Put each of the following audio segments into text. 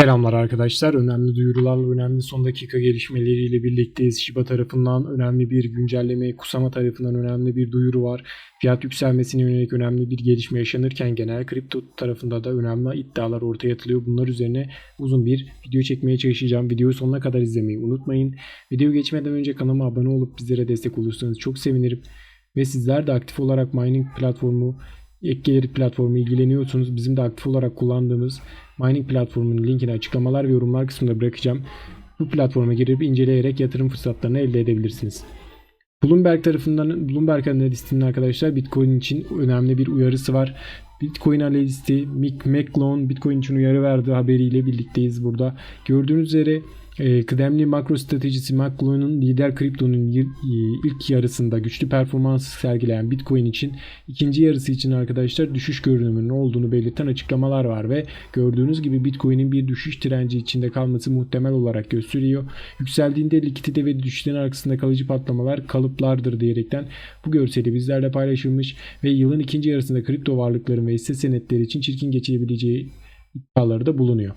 Selamlar arkadaşlar. Önemli duyurularla önemli son dakika gelişmeleriyle birlikteyiz. Shiba tarafından önemli bir güncelleme, Kusama tarafından önemli bir duyuru var. Fiyat yükselmesine yönelik önemli bir gelişme yaşanırken genel kripto tarafında da önemli iddialar ortaya atılıyor. Bunlar üzerine uzun bir video çekmeye çalışacağım. Videoyu sonuna kadar izlemeyi unutmayın. Video geçmeden önce kanalıma abone olup bizlere destek olursanız çok sevinirim. Ve sizler de aktif olarak mining platformu ek gelir platformu ilgileniyorsunuz. Bizim de aktif olarak kullandığımız mining platformunun linkini açıklamalar ve yorumlar kısmında bırakacağım. Bu platforma girip inceleyerek yatırım fırsatlarını elde edebilirsiniz. Bloomberg tarafından Bloomberg analistinin arkadaşlar Bitcoin için önemli bir uyarısı var. Bitcoin analisti Mick McClone Bitcoin için uyarı verdi haberiyle birlikteyiz burada. Gördüğünüz üzere e, kıdemli makro stratejisi McClone'un lider kriptonun e, ilk yarısında güçlü performans sergileyen Bitcoin için ikinci yarısı için arkadaşlar düşüş görünümünün olduğunu belirten açıklamalar var ve gördüğünüz gibi Bitcoin'in bir düşüş trenci içinde kalması muhtemel olarak gösteriyor. Yükseldiğinde likidite ve düşüşlerin arkasında kalıcı patlamalar kalıplardır diyerekten bu görseli bizlerle paylaşılmış ve yılın ikinci yarısında kripto varlıkların ve hisse senetleri için çirkin geçebileceği iddiaları da bulunuyor.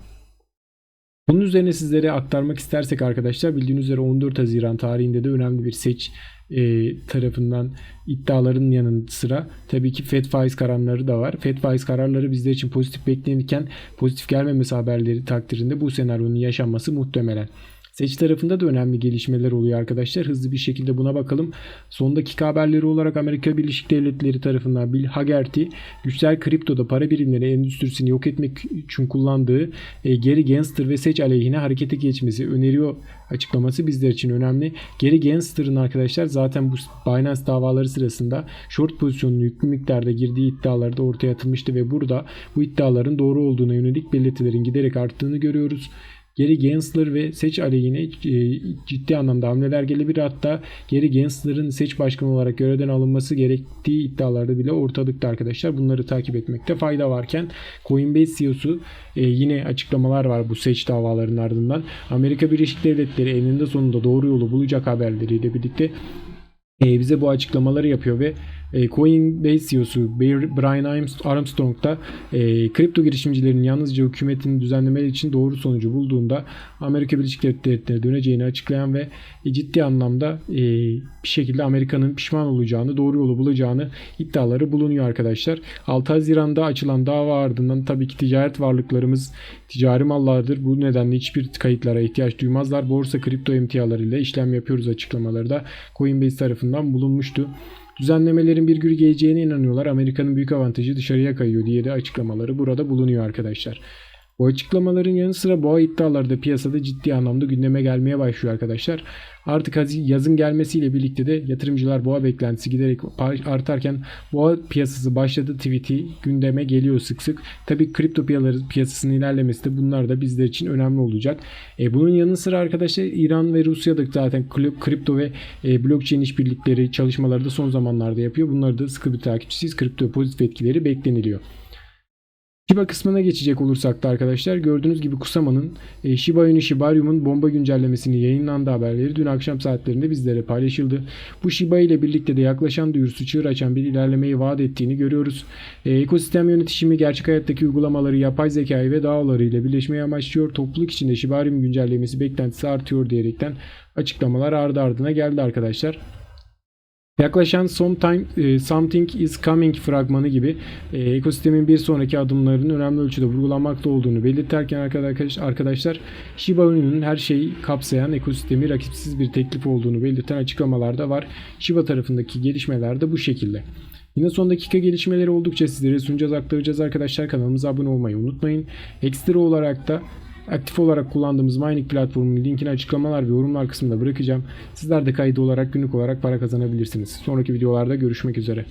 Bunun üzerine sizlere aktarmak istersek arkadaşlar bildiğiniz üzere 14 Haziran tarihinde de önemli bir seç e, tarafından iddiaların yanı sıra tabii ki FED faiz kararları da var. FED faiz kararları bizler için pozitif beklenirken pozitif gelmemesi haberleri takdirinde bu senaryonun yaşanması muhtemelen. Seç tarafında da önemli gelişmeler oluyor arkadaşlar. Hızlı bir şekilde buna bakalım. Son dakika haberleri olarak Amerika Birleşik Devletleri tarafından Bill Hagerty güçler kriptoda para birimleri endüstrisini yok etmek için kullandığı e, Gary Gensler ve Seç aleyhine harekete geçmesi öneriyor açıklaması bizler için önemli. Gary Gensler'ın arkadaşlar zaten bu Binance davaları sırasında short pozisyonunu yüklü miktarda girdiği iddiaları da ortaya atılmıştı ve burada bu iddiaların doğru olduğuna yönelik belirtilerin giderek arttığını görüyoruz. Geri Gensler ve Seç aleyhine e, ciddi anlamda hamleler gelebilir. Hatta Geri Gensler'ın seç başkanı olarak görevden alınması gerektiği iddialarda bile ortalıkta arkadaşlar. Bunları takip etmekte fayda varken Coinbase CEO'su e, yine açıklamalar var bu seç davalarının ardından. Amerika Birleşik Devletleri eninde sonunda doğru yolu bulacak haberleriyle birlikte e, bize bu açıklamaları yapıyor ve e, Coinbase CEO'su Brian Armstrong da e, kripto girişimcilerin yalnızca hükümetin düzenlemeleri için doğru sonucu bulduğunda Amerika Birleşik Devletleri'ne döneceğini açıklayan ve e, ciddi anlamda bir şekilde Amerika'nın pişman olacağını, doğru yolu bulacağını iddiaları bulunuyor arkadaşlar. 6 Haziran'da açılan dava ardından tabii ki ticaret varlıklarımız ticari mallardır. Bu nedenle hiçbir kayıtlara ihtiyaç duymazlar. Borsa kripto emtialarıyla işlem yapıyoruz açıklamaları da Coinbase tarafından bulunmuştu. Düzenlemelerin bir gün geleceğine inanıyorlar. Amerika'nın büyük avantajı dışarıya kayıyor diye de açıklamaları burada bulunuyor arkadaşlar. Bu açıklamaların yanı sıra boğa iddiaları da piyasada ciddi anlamda gündeme gelmeye başlıyor arkadaşlar. Artık yazın gelmesiyle birlikte de yatırımcılar boğa beklentisi giderek artarken boğa piyasası başladı tweet'i gündeme geliyor sık sık. Tabi kripto piyasasının ilerlemesi de bunlar da bizler için önemli olacak. E, bunun yanı sıra arkadaşlar İran ve Rusya'da zaten kripto ve e, blockchain işbirlikleri çalışmaları da son zamanlarda yapıyor. Bunları da sıkı bir takipçisiyiz. Kripto pozitif etkileri bekleniliyor. Shiba kısmına geçecek olursak da arkadaşlar gördüğünüz gibi Kusama'nın e, Shiba Inu Shibarium'un bomba güncellemesini yayınlandı haberleri dün akşam saatlerinde bizlere paylaşıldı. Bu Shiba ile birlikte de yaklaşan duyurusu çığır açan bir ilerlemeyi vaat ettiğini görüyoruz. E, ekosistem yönetişimi gerçek hayattaki uygulamaları yapay zekayı ve DAO'ları ile birleşmeyi amaçlıyor. Topluluk içinde Shibarium güncellemesi beklentisi artıyor diyerekten açıklamalar ardı ardına geldi arkadaşlar. Yaklaşan sometime, e, Something is Coming fragmanı gibi e, ekosistemin bir sonraki adımlarının önemli ölçüde vurgulanmakta olduğunu belirterken arkadaş, arkadaşlar Shiba Inu'nun her şeyi kapsayan ekosistemi rakipsiz bir teklif olduğunu belirten açıklamalarda var. Shiba tarafındaki gelişmeler de bu şekilde. Yine son dakika gelişmeleri oldukça sizlere sunacağız aktaracağız arkadaşlar kanalımıza abone olmayı unutmayın. Ekstra olarak da Aktif olarak kullandığımız mining platformunun linkini açıklamalar ve yorumlar kısmında bırakacağım. Sizler de kaydı olarak günlük olarak para kazanabilirsiniz. Sonraki videolarda görüşmek üzere.